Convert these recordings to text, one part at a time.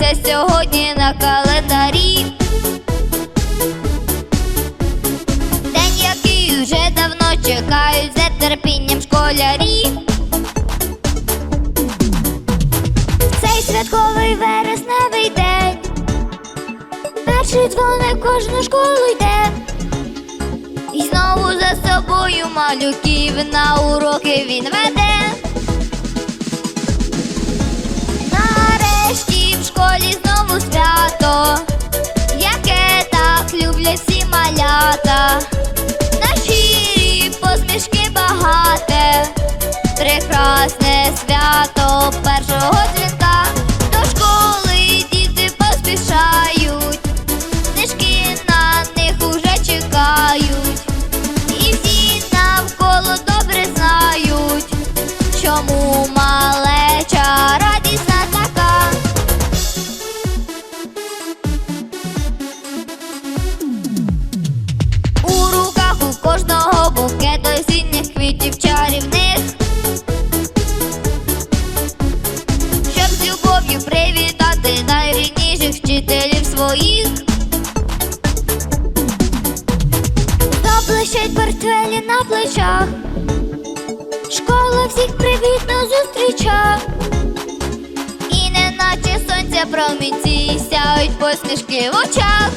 дивлюся сьогодні на календарі. День, який вже давно чекають за терпінням школярі. Цей святковий вересневий день. Перший дзвоник кожну школу йде. І знову за собою малюків на уроки він веде. букет осінніх квітів чарівних, щоб з любов'ю привітати найрідніших вчителів своїх, Заблищать портфелі на плечах, школа всіх привітно зустріча, і не наче сонця промінці сяють посмішки в очах.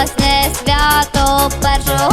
Ясне свято першого.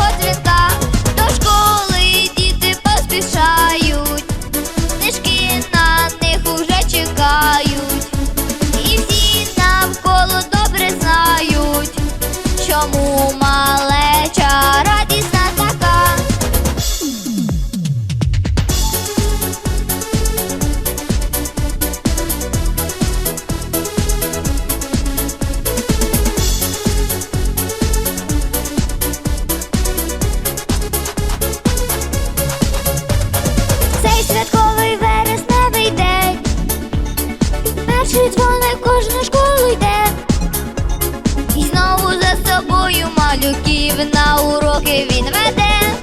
руки він веде.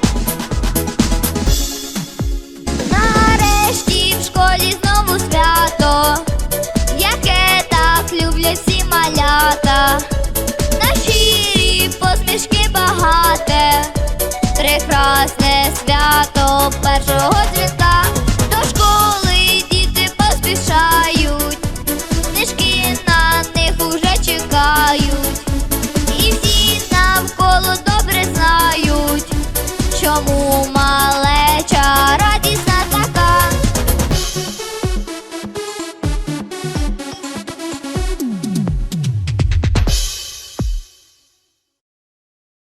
Нарешті в школі знову свято, яке так люблять всі малята, на щирі посмішки багате, прекрасне свято першого.